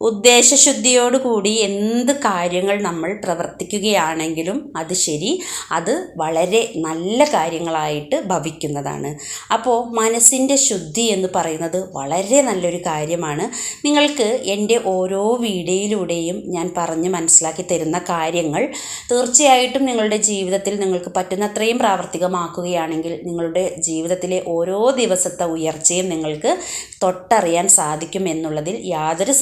ഉദ്ദേശശുദ്ധിയോടുകൂടി എന്ത് കാര്യങ്ങൾ നമ്മൾ പ്രവർത്തിക്കുകയാണെങ്കിലും അത് ശരി അത് വളരെ നല്ല കാര്യങ്ങളായിട്ട് ഭവിക്കുന്നതാണ്. അപ്പോൾ മനസ്സിന്റെ ശുദ്ധി എന്ന് പറയുന്നത് വളരെ നല്ലൊരു കാര്യമാണ്. നിങ്ങൾക്ക് എന്റെ ഓരോ വീഡിയോയിലൂടെയും ഞാൻ പറഞ്ഞ് മനസ്സിലാക്കി തരുന്ന കാര്യങ്ങൾ തീർച്ചയായിട്ടും നിങ്ങളുടെ ജീവിതത്തിൽ നിങ്ങൾക്ക് പറ്റുന്നത്രയും പ്രാവർത്തികമാക്കുകയാണെങ്കിൽ നിങ്ങളുടെ ജീവിതത്തിലെ ഓരോ ദിവസത്തെ ഉയർച്ചയും നിങ്ങൾക്ക് തൊട്ടറിയാൻ സാധിക്കും എന്നുള്ളതിൽ യാതൊരു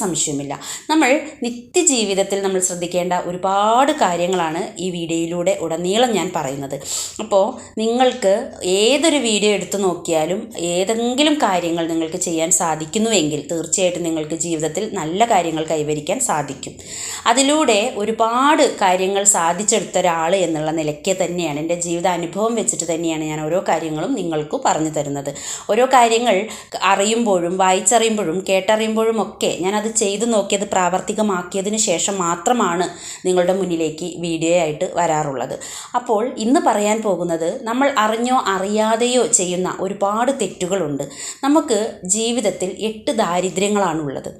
സംശയവുമില്ല നമ്മൾ നിത്യജീവിതത്തിൽ നമ്മൾ ശ്രദ്ധിക്കേണ്ട ഒരുപാട് കാര്യങ്ങളാണ് ഈ വീഡിയോയിലൂടെ ഉടനീളം ഞാൻ പറയുന്നത്. അപ്പോൾ നിങ്ങൾക്ക് ഏതൊരു വീഡിയോ എടുത്തു നോക്കിയാലും ഏതെങ്കിലും കാര്യങ്ങൾ നിങ്ങൾക്ക് ചെയ്യാൻ സാധിക്കുന്നുവെങ്കിൽ തീർച്ചയായിട്ടും നിങ്ങൾക്ക് ജീവിതത്തിൽ നല്ല കാര്യങ്ങൾ കൈവരിക്കാൻ സാധിക്കും. അതിലൂടെ ഒരുപാട് കാര്യങ്ങൾ സാധിച്ചെടുത്ത ഒരാൾ എന്നുള്ള നിലയ്ക്ക് തന്നെയാണ് എന്റെ ജീവിത അനുഭവം വെച്ചിട്ട് തന്നെയാണ് ഞാൻ ഓരോ കാര്യങ്ങളും നിങ്ങൾക്ക് പറഞ്ഞു തരുന്നത്. ഓരോ കാര്യങ്ങൾ അറിയുമ്പോഴും വായിച്ചറിയുമ്പോഴും കേട്ടറിയുമ്പോഴും ഒക്കെ ഞാനത് ചെയ്തു നോക്കിയത് പ്രാവർത്തികമാക്കിയതിന് ശേഷം മാത്രമാണ് നിങ്ങളുടെ മുന്നിലേക്ക് വീഡിയോ ആയിട്ട് വരാറുള്ളത്. അപ്പോൾ ഇന്ന് പറയാൻ പോകുന്നത് നമ്മൾ അറിഞ്ഞോ അറിയാതെയോ ചെയ്യുന്ന ഒരുപാട് തെറ്റുകളുണ്ട്. നമുക്ക് ജീവിതത്തിൽ എട്ട് ദാരിദ്ര്യങ്ങളാണുള്ളത്.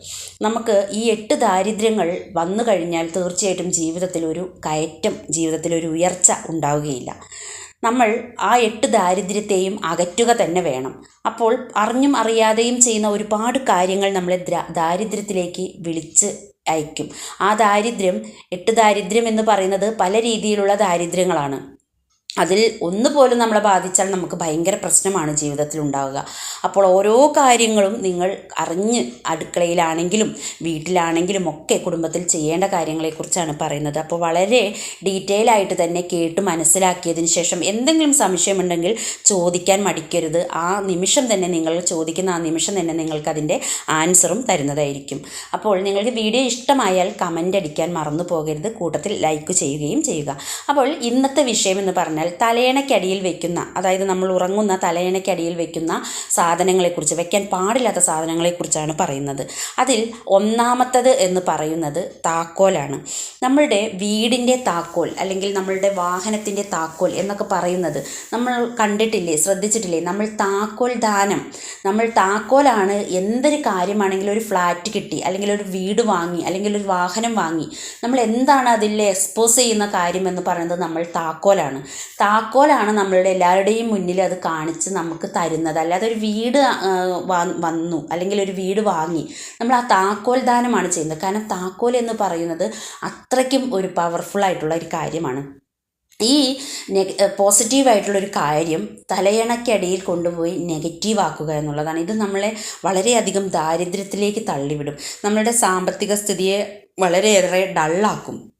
നമുക്ക് ഈ എട്ട് ദാരിദ്ര്യങ്ങൾ വന്നു കഴിഞ്ഞാൽ തീർച്ചയായിട്ടും ജീവിതത്തിൽ ഒരു കയറ്റം ജീവിതത്തിൽ ഒരു ഉയർച്ച ഉണ്ടാവുകയില്ല. നമ്മൾ ആ എട്ട് ദാരിദ്ര്യത്തെയും അകറ്റുക തന്നെ വേണം. അപ്പോൾ അറിഞ്ഞും അറിയാതെയും ചെയ്യുന്ന ഒരുപാട് കാര്യങ്ങൾ നമ്മളെ ദാരിദ്ര്യത്തിലേക്ക് വിളിച്ച് അയക്കും. ആ ദാരിദ്ര്യം എട്ട് ദാരിദ്ര്യം എന്ന് പറയുന്നത് പല രീതിയിലുള്ള ദാരിദ്ര്യങ്ങളാണ്. അതിൽ ഒന്ന് പോലും നമ്മളെ ബാധിച്ചാൽ നമുക്ക് ഭയങ്കര പ്രശ്നമാണ് ജീവിതത്തിൽ ഉണ്ടാവുക. അപ്പോൾ ഓരോ കാര്യങ്ങളും നിങ്ങൾ അറിഞ്ഞ് അടുക്കളയിലാണെങ്കിലും വീട്ടിലാണെങ്കിലും ഒക്കെ കുടുംബത്തിൽ ചെയ്യേണ്ട കാര്യങ്ങളെക്കുറിച്ചാണ് പറയുന്നത്. അപ്പോൾ വളരെ ഡീറ്റെയിൽ ആയിട്ട് തന്നെ കേട്ട് മനസ്സിലാക്കിയതിന് ശേഷം എന്തെങ്കിലും സംശയമുണ്ടെങ്കിൽ ചോദിക്കാൻ മടിക്കരുത്. ആ നിമിഷം തന്നെ നിങ്ങൾ ചോദിക്കുന്ന ആ നിമിഷം തന്നെ നിങ്ങൾക്ക് അതിന്റെ ആൻസറും തരുന്നതായിരിക്കും. അപ്പോൾ നിങ്ങൾക്ക് വീഡിയോ ഇഷ്ടമായാൽ കമന്റ് അടിക്കാൻ മറന്നു പോകരുത്. കൂട്ടത്തിൽ ലൈക്ക് ചെയ്യുകയും ചെയ്യുക. അപ്പോൾ ഇന്നത്തെ വിഷയം എന്ന് പറഞ്ഞാൽ തലയണയ്ക്കടിയിൽ വെക്കുന്ന അതായത് നമ്മൾ ഉറങ്ങുന്ന തലയണയ്ക്കടിയിൽ വെക്കുന്ന സാധനങ്ങളെക്കുറിച്ച് വെക്കാൻ പാടില്ലാത്ത സാധനങ്ങളെക്കുറിച്ചാണ് പറയുന്നത്. അതിൽ ഒന്നാമത്തത് എന്ന് പറയുന്നത് താക്കോലാണ്. നമ്മളുടെ വീടിന്റെ താക്കോൽ അല്ലെങ്കിൽ നമ്മളുടെ വാഹനത്തിന്റെ താക്കോൽ എന്നൊക്കെ പറയുന്നത് നമ്മൾ കണ്ടിട്ടില്ലേ ശ്രദ്ധിച്ചിട്ടില്ലേ? നമ്മൾ താക്കോൽ ദാനം. നമ്മൾ താക്കോലാണ് എന്തൊരു കാര്യമാണെങ്കിലും ഒരു ഫ്ലാറ്റ് കിട്ടി അല്ലെങ്കിൽ ഒരു വീട് വാങ്ങി അല്ലെങ്കിൽ ഒരു വാഹനം വാങ്ങി. നമ്മൾ എന്താണ് അതിൽ എക്സ്പോസ് ചെയ്യുന്ന കാര്യം എന്ന് പറയുന്നത് നമ്മൾ താക്കോലാണ്. താക്കോലാണ് നമ്മളുടെ എല്ലാവരുടെയും മുന്നിൽ അത് കാണിച്ച് നമുക്ക് തരുന്നത്. അല്ലാതെ ഒരു വീട് വന്നു അല്ലെങ്കിൽ ഒരു വീട് വാങ്ങി നമ്മൾ ആ താക്കോൽ ദാനമാണ് ചെയ്യുന്നത്. കാരണം താക്കോൽ എന്ന് പറയുന്നത് അത്രയ്ക്കും ഒരു പവർഫുൾ ആയിട്ടുള്ള ഒരു കാര്യമാണ്. ഈ നെഗ പോസിറ്റീവായിട്ടുള്ളൊരു കാര്യം തലയണക്കടിയിൽ കൊണ്ടുപോയി നെഗറ്റീവ് ആക്കുക എന്നുള്ളതാണ്. ഇത് നമ്മളെ വളരെയധികം ദാരിദ്ര്യത്തിലേക്ക് തള്ളിവിടും. നമ്മളുടെ സാമ്പത്തിക സ്ഥിതിയെ വളരെയേറെ ഡള്ളാക്കും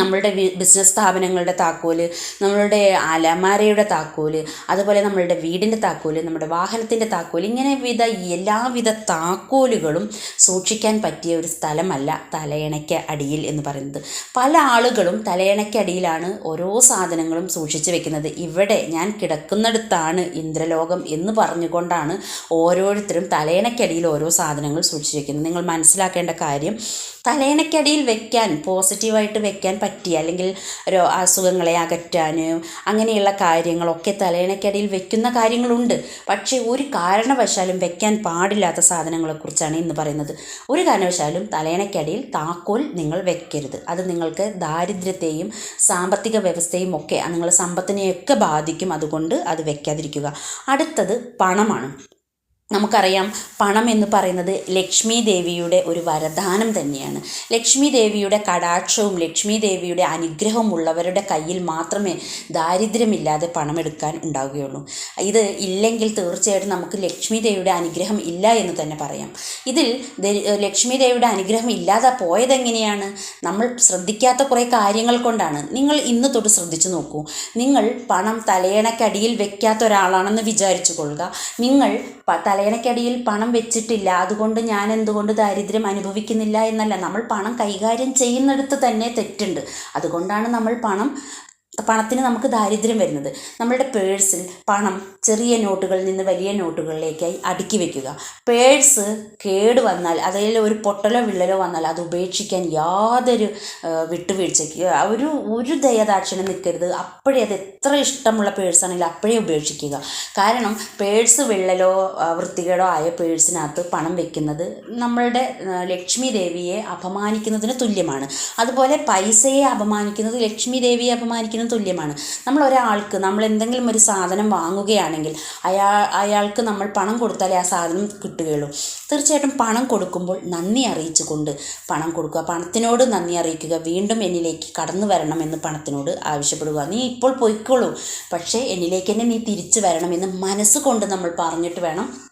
നമ്മളുടെ ബിസിനസ് സ്ഥാപനങ്ങളുടെ താക്കോൽ നമ്മളുടെ അലമാരയുടെ താക്കോൽ അതുപോലെ നമ്മളുടെ വീടിന്റെ താക്കോൽ നമ്മുടെ വാഹനത്തിന്റെ താക്കോൽ ഇങ്ങനെ വിധ എല്ലാവിധ താക്കോലുകളും സൂക്ഷിക്കാൻ പറ്റിയ ഒരു സ്ഥലമല്ല തലയണയ്ക്ക് അടിയിൽ എന്ന് പറയുന്നത്. പല ആളുകളും തലയണയ്ക്ക് അടിയിലാണ് ഓരോ സാധനങ്ങളും സൂക്ഷിച്ചു വെക്കുന്നത്. ഇവിടെ ഞാൻ കിടക്കുന്നിടത്താണ് ഇന്ദ്രലോകം എന്ന് പറഞ്ഞുകൊണ്ടാണ് ഓരോരുത്തരും തലയണയ്ക്കടിയിൽ ഓരോ സാധനങ്ങൾ സൂക്ഷിച്ചു വെക്കുന്നത്. നിങ്ങൾ മനസ്സിലാക്കേണ്ട കാര്യം തലയണയ്ക്കടിയിൽ വെക്കാൻ പോസിറ്റീവായിട്ട് വെക്കാൻ പറ്റിയ അല്ലെങ്കിൽ ഒരു അസുഖങ്ങളെ അകറ്റാൻ അങ്ങനെയുള്ള കാര്യങ്ങളൊക്കെ തലയണയ്ക്കടിയിൽ വെക്കുന്ന കാര്യങ്ങളുണ്ട്. പക്ഷേ ഒരു കാരണവശാലും വെക്കാൻ പാടില്ലാത്ത സാധനങ്ങളെക്കുറിച്ചാണ് ഇന്ന് പറയുന്നത്. ഒരു കാരണവശാലും തലയണയ്ക്കടിയിൽ താക്കോൽ നിങ്ങൾ വെക്കരുത്. അത് നിങ്ങൾക്ക് ദാരിദ്ര്യത്തെയും സാമ്പത്തിക വ്യവസ്ഥയും ഒക്കെ നിങ്ങളുടെ സമ്പത്തിനെയൊക്കെ ബാധിക്കും. അതുകൊണ്ട് അത് വെക്കാതിരിക്കുക. അടുത്തത് പണമാണ്. നമുക്കറിയാം പണം എന്ന് പറയുന്നത് ലക്ഷ്മി ദേവിയുടെ ഒരു വരദാനം തന്നെയാണ്. ലക്ഷ്മി ദേവിയുടെ കടാക്ഷവും ലക്ഷ്മി ദേവിയുടെ അനുഗ്രഹവും ഉള്ളവരുടെ കയ്യിൽ മാത്രമേ ദാരിദ്ര്യമില്ലാതെ പണമെടുക്കാൻ ഉണ്ടാവുകയുള്ളൂ. ഇത് ഇല്ലെങ്കിൽ തീർച്ചയായിട്ടും നമുക്ക് ലക്ഷ്മി ദേവിയുടെ അനുഗ്രഹം ഇല്ല എന്ന് തന്നെ പറയാം. ഇതിൽ ലക്ഷ്മി ദേവിയുടെ അനുഗ്രഹം ഇല്ലാതെ പോയതെങ്ങനെയാണ്? നമ്മൾ ശ്രദ്ധിക്കാത്ത കുറേ കാര്യങ്ങൾ കൊണ്ടാണ്. നിങ്ങൾ ഇന്ന് തൊട്ട് ശ്രദ്ധിച്ചു നോക്കൂ. നിങ്ങൾ പണം തലയണക്കടിയിൽ വെക്കാത്ത ഒരാളാണെന്ന് വിചാരിച്ചു കൊള്ളുക. നിങ്ങൾ തലയണക്കടിയിൽ പണം വെച്ചിട്ടില്ല. അതുകൊണ്ട് ഞാൻ എന്തുകൊണ്ട് ദാരിദ്ര്യം അനുഭവിക്കുന്നില്ല എന്നല്ല. നമ്മൾ പണം കൈകാര്യം ചെയ്യുന്നിടത്ത് തന്നെ തെറ്റുണ്ട്. അതുകൊണ്ടാണ് നമ്മൾ പണം പണത്തിന് നമുക്ക് ദാരിദ്ര്യം വരുന്നത്. നമ്മളുടെ പേഴ്സിൽ പണം ചെറിയ നോട്ടുകളിൽ നിന്ന് വലിയ നോട്ടുകളിലേക്കായി അടുക്കി വയ്ക്കുക പേഴ്സ് കേട് വന്നാൽ അതിൽ ഒരു പൊട്ടലോ വിള്ളലോ വന്നാൽ അത് ഉപേക്ഷിക്കാൻ യാതൊരു വിട്ടുവീഴ്ചയ്ക്ക് ഒരു ഒരു ദയദാക്ഷിണ്യം നിൽക്കരുത്. അപ്പോഴേ അത് എത്ര ഇഷ്ടമുള്ള പേഴ്സാണെങ്കിലും അപ്പോഴേ ഉപേക്ഷിക്കുക. കാരണം പേഴ്സ് വിള്ളലോ വൃത്തികേടോ ആയ പേഴ്സിനകത്ത് പണം വെക്കുന്നത് നമ്മളുടെ ലക്ഷ്മി ദേവിയെ അപമാനിക്കുന്നതിന് തുല്യമാണ്. അതുപോലെ പൈസയെ അപമാനിക്കുന്നത് ലക്ഷ്മി ദേവിയെ അപമാനിക്കുന്നതിന് തുല്യമാണ്. നമ്മൾ ഒരാൾക്ക് നമ്മൾ എന്തെങ്കിലും ഒരു സാധനം വാങ്ങുകയാണെങ്കിൽ അയാൾ അയാൾക്ക് നമ്മൾ പണം കൊടുത്താലേ ആ സാധനം കിട്ടുകയുള്ളൂ. തീർച്ചയായിട്ടും പണം കൊടുക്കുമ്പോൾ നന്ദി അറിയിച്ചുകൊണ്ട് പണം കൊടുക്കുക. പണത്തിനോട് നന്ദി അറിയിക്കുക. വീണ്ടും എന്നിലേക്ക് കടന്നു വരണം എന്ന് പണത്തിനോട് ആവശ്യപ്പെടുക. നീ ഇപ്പോൾ പോയിക്കോളൂ പക്ഷേ എന്നിലേക്ക് തന്നെ നീ തിരിച്ചു വരണമെന്ന് മനസ്സുകൊണ്ട് നമ്മൾ പറഞ്ഞിട്ട് വേണം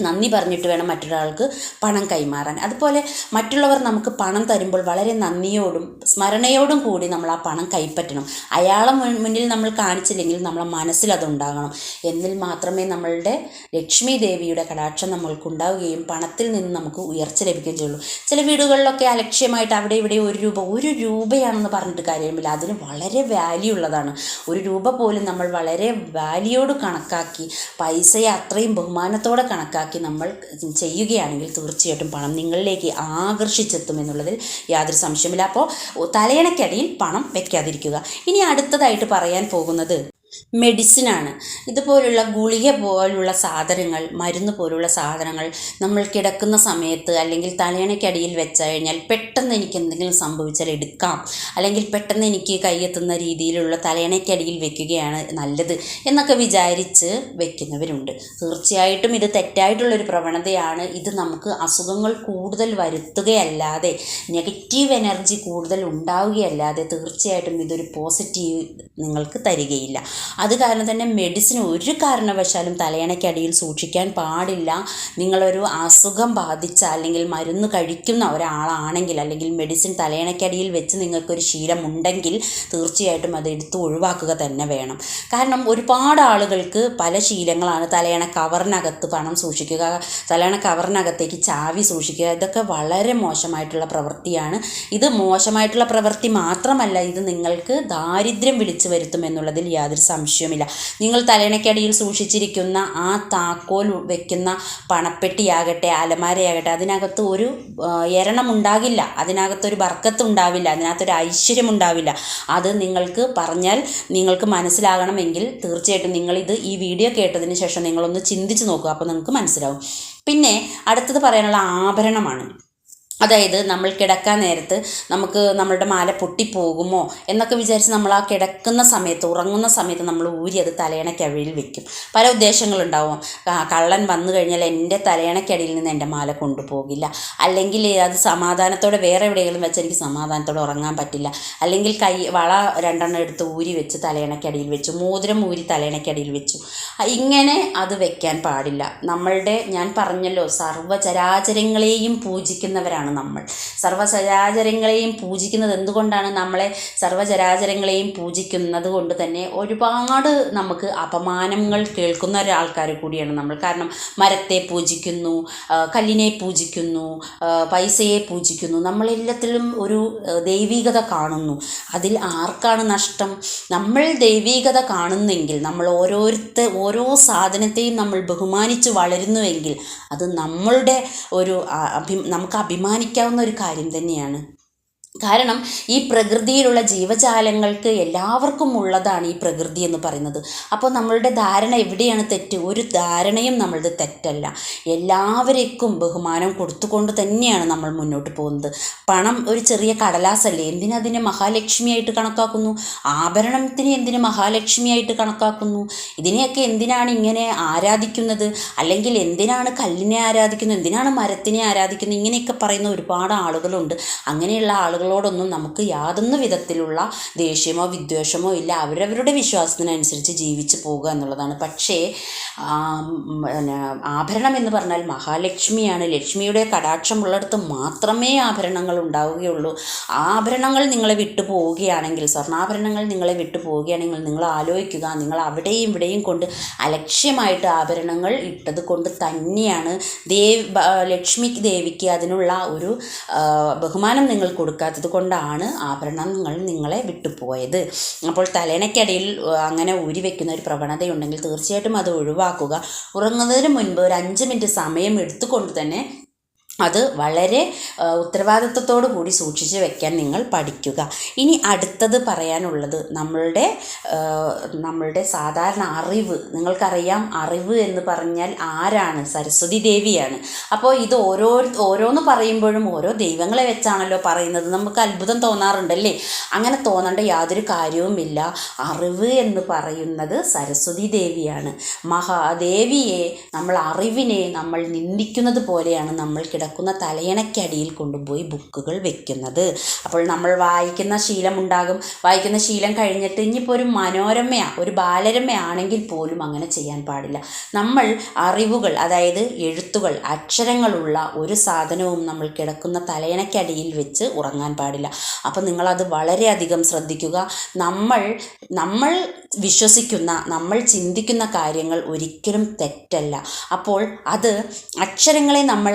നന്ദി പറഞ്ഞിട്ട് വേണം മറ്റൊരാൾക്ക് പണം കൈമാറാൻ. അതുപോലെ മറ്റുള്ളവർ നമുക്ക് പണം തരുമ്പോൾ വളരെ നന്ദിയോടും സ്മരണയോടും കൂടി നമ്മൾ ആ പണം കൈപ്പറ്റണം. അയാളെ മുന്നിൽ നമ്മൾ കാണിച്ചില്ലെങ്കിൽ നമ്മളെ മനസ്സിൽ അതുണ്ടാകണം. എന്നിൽ മാത്രമേ നമ്മളുടെ ലക്ഷ്മി ദേവിയുടെ കടാക്ഷം നമ്മൾക്കുണ്ടാവുകയും പണത്തിൽ നിന്ന് നമുക്ക് ഉയർച്ച ലഭിക്കുകയും ചെയ്യുള്ളൂ. ചില വീടുകളിലൊക്കെ അലക്ഷ്യമായിട്ട് അവിടെ ഇവിടെ ഒരു രൂപ ഒരു രൂപയാണെന്ന് പറഞ്ഞിട്ട് കാര്യമില്ല. അതിന് വളരെ വാല്യൂ ഉള്ളതാണ്. ഒരു രൂപ പോലും നമ്മൾ വളരെ വാല്യൂയോട് കണക്കാക്കി പൈസയെ അത്രയും ബഹുമാനത്തോടെ കണക്കാക്കി നമ്മൾ ചെയ്യുകയാണെങ്കിൽ തീർച്ചയായിട്ടും പണം നിങ്ങളിലേക്ക് ആകർഷിച്ചെത്തും എന്നുള്ളതിൽ യാതൊരു സംശയമില്ല അപ്പോൾ തലയണയ്ക്കടിയിൽ പണം വെക്കാതിരിക്കുക. ഇനി അടുത്തതായിട്ട് പറയാൻ പോകുന്നത് മെഡിസിനാണ്. ഇതുപോലുള്ള ഗുളിക പോലുള്ള സാധനങ്ങൾ മരുന്ന് പോലുള്ള സാധനങ്ങൾ നമ്മൾ കിടക്കുന്ന സമയത്ത് അല്ലെങ്കിൽ തലയണയ്ക്കടിയിൽ വെച്ച് കഴിഞ്ഞാൽ പെട്ടെന്ന് എനിക്ക് എന്തെങ്കിലും സംഭവിച്ചാൽ എടുക്കാം. അല്ലെങ്കിൽ പെട്ടെന്ന് എനിക്ക് കൈയെത്തുന്ന രീതിയിലുള്ള തലയണയ്ക്കടിയിൽ വെക്കുകയാണ് നല്ലത് എന്നൊക്കെ വിചാരിച്ച് വെക്കുന്നവരുണ്ട്. തീർച്ചയായിട്ടും ഇത് തെറ്റായിട്ടുള്ളൊരു പ്രവണതയാണ്. ഇത് നമുക്ക് അസുഖങ്ങൾ കൂടുതൽ വരുത്തുകയല്ലാതെ നെഗറ്റീവ് എനർജി കൂടുതൽ ഉണ്ടാവുകയല്ലാതെ തീർച്ചയായിട്ടും ഇതൊരു പോസിറ്റീവ് നിങ്ങൾക്ക് തരികയില്ല. അത് കാരണം തന്നെ മെഡിസിൻ ഒരു കാരണവശാലും തലയണയ്ക്കടിയിൽ സൂക്ഷിക്കാൻ പാടില്ല. നിങ്ങളൊരു അസുഖം ബാധിച്ച അല്ലെങ്കിൽ മരുന്ന് കഴിക്കുന്ന ഒരാളാണെങ്കിൽ അല്ലെങ്കിൽ മെഡിസിൻ തലയണയ്ക്കടിയിൽ വെച്ച് നിങ്ങൾക്കൊരു ശീലമുണ്ടെങ്കിൽ തീർച്ചയായിട്ടും അത് എടുത്ത് ഒഴിവാക്കുക തന്നെ വേണം. കാരണം ഒരുപാട് ആളുകൾക്ക് പല ശീലങ്ങളാണ്. തലയണ കവറിനകത്ത് പണം സൂക്ഷിക്കുക തലയണ കവറിനകത്തേക്ക് ചാവി സൂക്ഷിക്കുക ഇതൊക്കെ വളരെ മോശമായിട്ടുള്ള പ്രവൃത്തിയാണ്. ഇത് മോശമായിട്ടുള്ള പ്രവൃത്തി മാത്രമല്ല ഇത് നിങ്ങൾക്ക് ദാരിദ്ര്യം വിളിച്ചു വരുത്തും എന്നുള്ളതിൽ യാതൊരു സംശയവുമില്ല. നിങ്ങൾ തലയണയ്ക്കടിയിൽ സൂക്ഷിച്ചിരിക്കുന്ന ആ താക്കോൽ വെക്കുന്ന പണപ്പെട്ടിയാകട്ടെ അലമാരയാകട്ടെ അതിനകത്ത് ഒരു എരണം എരണമുണ്ടാകില്ല. അതിനകത്തൊരു ബർക്കത്ത് ഉണ്ടാവില്ല അതിനകത്തൊരു ഐശ്വര്യം ഉണ്ടാവില്ല അത് നിങ്ങൾക്ക് പറഞ്ഞാൽ നിങ്ങൾക്ക് മനസ്സിലാകണമെങ്കിൽ തീർച്ചയായിട്ടും നിങ്ങളിത് ഈ വീഡിയോ കേട്ടതിന് ശേഷം നിങ്ങളൊന്ന് ചിന്തിച്ച് നോക്കുക. അപ്പോൾ നിങ്ങൾക്ക് മനസ്സിലാവും. പിന്നെ അടുത്തത് പറയാനുള്ള ആഭരണമാണ്. അതായത് നമ്മൾ കിടക്കാൻ നേരത്ത് നമുക്ക് നമ്മളുടെ മാല പൊട്ടിപ്പോകുമോ എന്നൊക്കെ വിചാരിച്ച് നമ്മൾ ആ കിടക്കുന്ന സമയത്ത് ഉറങ്ങുന്ന സമയത്ത് നമ്മൾ ഊരി അത് തലയണയ്ക്കഴിയിൽ വെക്കും. പല ഉദ്ദേശങ്ങളുണ്ടാവും. കള്ളൻ വന്നു കഴിഞ്ഞാൽ എന്റെ തലയണക്കടിയിൽ നിന്ന് എന്റെ മാല കൊണ്ടുപോകില്ല. അല്ലെങ്കിൽ അത് സമാധാനത്തോടെ വേറെ എവിടെയെങ്കിലും വെച്ച് എനിക്ക് സമാധാനത്തോടെ ഉറങ്ങാൻ പറ്റില്ല. അല്ലെങ്കിൽ കൈ വള രണ്ടെണ്ണം എടുത്ത് ഊരി വെച്ച് തലയണക്കടിയിൽ വെച്ചു. മോതിരം ഊരി തലയണക്കടിയിൽ വെച്ചു. ഇങ്ങനെ അത് വെക്കാൻ പാടില്ല. നമ്മളുടെ ഞാൻ പറഞ്ഞല്ലോ സർവചരാചരങ്ങളെയും പൂജിക്കുന്നവരാണ് നമ്മൾ? സർവചരാചരങ്ങളെയും പൂജിക്കുന്നത് എന്തുകൊണ്ടാണ് നമ്മളെ സർവചരാചരങ്ങളെയും പൂജിക്കുന്നത് കൊണ്ട് തന്നെ ഒരുപാട് നമുക്ക് അപമാനങ്ങൾ കേൾക്കുന്ന ഒരാൾക്കാർ കൂടിയാണ് നമ്മൾ. കാരണം മരത്തെ പൂജിക്കുന്നു കല്ലിനെ പൂജിക്കുന്നു പൈസയെ പൂജിക്കുന്നു. നമ്മളെല്ലാത്തിലും ഒരു ദൈവികത കാണുന്നു. അതിൽ ആർക്കാണ് നഷ്ടം? നമ്മൾ ദൈവികത കാണുന്നെങ്കിൽ നമ്മൾ ഓരോരുത്ത ഓരോ സാധനത്തെയും നമ്മൾ ബഹുമാനിച്ച് വളരുന്നുവെങ്കിൽ അത് നമ്മളുടെ ഒരു അഭി നമുക്ക് അഭിമാനിക്കാവുന്ന ഒരു കാര്യം തന്നെയാണ്. കാരണം ഈ പ്രകൃതിയിലുള്ള ജീവജാലങ്ങൾക്ക് എല്ലാവർക്കും ഉള്ളതാണ് ഈ പ്രകൃതി എന്ന് പറയുന്നത്. അപ്പോൾ നമ്മളുടെ ധാരണ എവിടെയാണ് തെറ്റ്? ഒരു ധാരണയും നമ്മളുടെ തെറ്റല്ല. എല്ലാവർക്കും ബഹുമാനം കൊടുത്തുകൊണ്ട് തന്നെയാണ് നമ്മൾ മുന്നോട്ട് പോകുന്നത്. പണം ഒരു ചെറിയ കടലാസല്ലേ? എന്തിനതിനെ മഹാലക്ഷ്മിയായിട്ട് കണക്കാക്കുന്നു? ആഭരണത്തിന് എന്തിന് മഹാലക്ഷ്മിയായിട്ട് കണക്കാക്കുന്നു? ഇതിനെയൊക്കെ എന്തിനാണ് ഇങ്ങനെ ആരാധിക്കുന്നത്? അല്ലെങ്കിൽ എന്തിനാണ് കല്ലിനെ ആരാധിക്കുന്നത്? എന്തിനാണ് മരത്തിനെ ആരാധിക്കുന്നത്? ഇങ്ങനെയൊക്കെ പറയുന്ന ഒരുപാട് ആളുകളുണ്ട്. അങ്ങനെയുള്ള ആളുകളോടൊന്നും നമുക്ക് യാതൊന്ന് വിധത്തിലുള്ള ദേഷ്യമോ വിദ്വേഷമോ ഇല്ല. അവരവരുടെ വിശ്വാസത്തിനനുസരിച്ച് ജീവിച്ചു പോകുക എന്നുള്ളതാണ്. പക്ഷേ ആഭരണം എന്ന് പറഞ്ഞാൽ മഹാലക്ഷ്മിയാണ്. ലക്ഷ്മിയുടെ കടാക്ഷമുള്ളിടത്ത് മാത്രമേ ആഭരണങ്ങൾ ഉണ്ടാവുകയുള്ളൂ. ആഭരണങ്ങൾ നിങ്ങളെ വിട്ടു പോവുകയാണെങ്കിൽ സ്വർണാഭരണങ്ങൾ നിങ്ങളെ വിട്ടു പോവുകയാണെങ്കിൽ നിങ്ങൾ ആലോചിക്കുക നിങ്ങൾ അവിടെയും ഇവിടെയും കൊണ്ട് അലക്ഷ്യമായിട്ട് ആഭരണങ്ങൾ ഇട്ടത് കൊണ്ട് തന്നെയാണ് ദേവ് ലക്ഷ്മി ദേവിക്ക് അതിനുള്ള ഒരു ബഹുമാനം നിങ്ങൾ കൊടുക്കാത്തത്. ചെയ്യാത്തത് കൊണ്ടാണ് ആഭരണങ്ങൾ നിങ്ങളെ വിട്ടുപോയത്. അപ്പോൾ തലേണയ്ക്കടിയിൽ അങ്ങനെ ഊരി വെക്കുന്ന ഒരു പ്രവണതയുണ്ടെങ്കിൽ തീർച്ചയായിട്ടും അത് ഒഴിവാക്കുക. ഉറങ്ങുന്നതിന് മുൻപ് ഒരു അഞ്ച് മിനിറ്റ് സമയം എടുത്തുകൊണ്ട് തന്നെ അത് വളരെ ഉത്തരവാദിത്വത്തോടു കൂടി സൂക്ഷിച്ച് വെക്കാൻ നിങ്ങൾ പഠിക്കുക. ഇനി അടുത്തത് പറയാനുള്ളത് നമ്മളുടെ നമ്മളുടെ സാധാരണ അറിവ്. നിങ്ങൾക്കറിയാം അറിവ് എന്ന് പറഞ്ഞാൽ ആരാണ്? സരസ്വതി ദേവിയാണ്. അപ്പോൾ ഇത് ഓരോ ഓരോന്ന് പറയുമ്പോഴും ഓരോ ദൈവങ്ങളെ വെച്ചാണല്ലോ പറയുന്നത്. നമുക്ക് അത്ഭുതം തോന്നാറുണ്ടല്ലേ? അങ്ങനെ തോന്നേണ്ട യാതൊരു കാര്യവുമില്ല. അറിവ് എന്ന് പറയുന്നത് സരസ്വതി ദേവിയാണ്. മഹാദേവിയെ നമ്മൾ അറിവിനെ നമ്മൾ നിന്ദിക്കുന്നത് പോലെയാണ് നമ്മൾ കിടക്കുന്ന തലയണയ്ക്കടിയിൽ കൊണ്ടുപോയി ബുക്കുകൾ വെക്കുന്നത്. അപ്പോൾ നമ്മൾ വായിക്കുന്ന ശീലം ഉണ്ടാകും. വായിക്കുന്ന ശീലം കഴിഞ്ഞിട്ട് ഇനിയിപ്പോൾ ഒരു മനോരമയാണ് ഒരു ബാലരമയാണെങ്കിൽ പോലും അങ്ങനെ ചെയ്യാൻ പാടില്ല. നമ്മൾ അറിവുകൾ അതായത് എഴുത്തുകൾ അക്ഷരങ്ങളുള്ള ഒരു സാധനവും നമ്മൾ കിടക്കുന്ന തലയണയ്ക്കടിയിൽ വെച്ച് ഉറങ്ങാൻ പാടില്ല. അപ്പോൾ നിങ്ങളത് വളരെയധികം ശ്രദ്ധിക്കുക. നമ്മൾ നമ്മൾ വിശ്വസിക്കുന്ന നമ്മൾ ചിന്തിക്കുന്ന കാര്യങ്ങൾ ഒരിക്കലും തെറ്റല്ല. അപ്പോൾ അത് അക്ഷരങ്ങളെ നമ്മൾ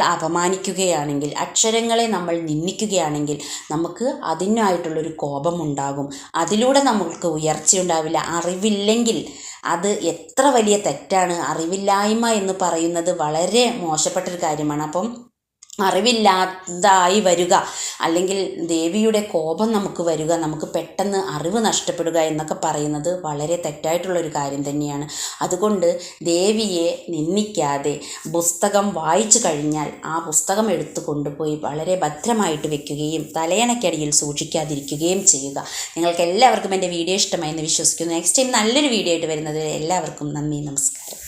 അപമാനിക്കുകയാണെങ്കിൽ അക്ഷരങ്ങളെ നമ്മൾ നിന്ദിക്കുകയാണെങ്കിൽ നമുക്ക് അതിനായിട്ടുള്ളൊരു കോപമുണ്ടാകും. അതിലൂടെ നമുക്ക് ഉയർച്ചയുണ്ടാവില്ല. അറിവില്ലെങ്കിൽ അത് എത്ര വലിയ തെറ്റാണ്. അറിവില്ലായ്മ എന്ന് പറയുന്നത് വളരെ മോശപ്പെട്ടൊരു കാര്യമാണ്. അപ്പം അറിവില്ലാതായി വരിക. അല്ലെങ്കിൽ ദേവിയുടെ കോപം നമുക്ക് വരിക നമുക്ക് പെട്ടെന്ന് അറിവ് നഷ്ടപ്പെടുക എന്നൊക്കെ പറയുന്നത് വളരെ തെറ്റായിട്ടുള്ളൊരു കാര്യം തന്നെയാണ്. അതുകൊണ്ട് ദേവിയെ നിന്ദിക്കാതെ പുസ്തകം വായിച്ചു കഴിഞ്ഞാൽ ആ പുസ്തകം എടുത്തു കൊണ്ടുപോയി വളരെ ഭദ്രമായിട്ട് വെക്കുകയും തലയണയ്ക്കടിയിൽ സൂക്ഷിക്കാതിരിക്കുകയും ചെയ്യുക. നിങ്ങൾക്ക് എല്ലാവർക്കും എന്റെ വീഡിയോ ഇഷ്ടമായി എന്ന് വിശ്വസിക്കുന്നു. നെക്സ്റ്റ് ടൈം നല്ലൊരു വീഡിയോ ആയിട്ട് വരുന്നത് എല്ലാവർക്കും നന്ദി നമസ്കാരം.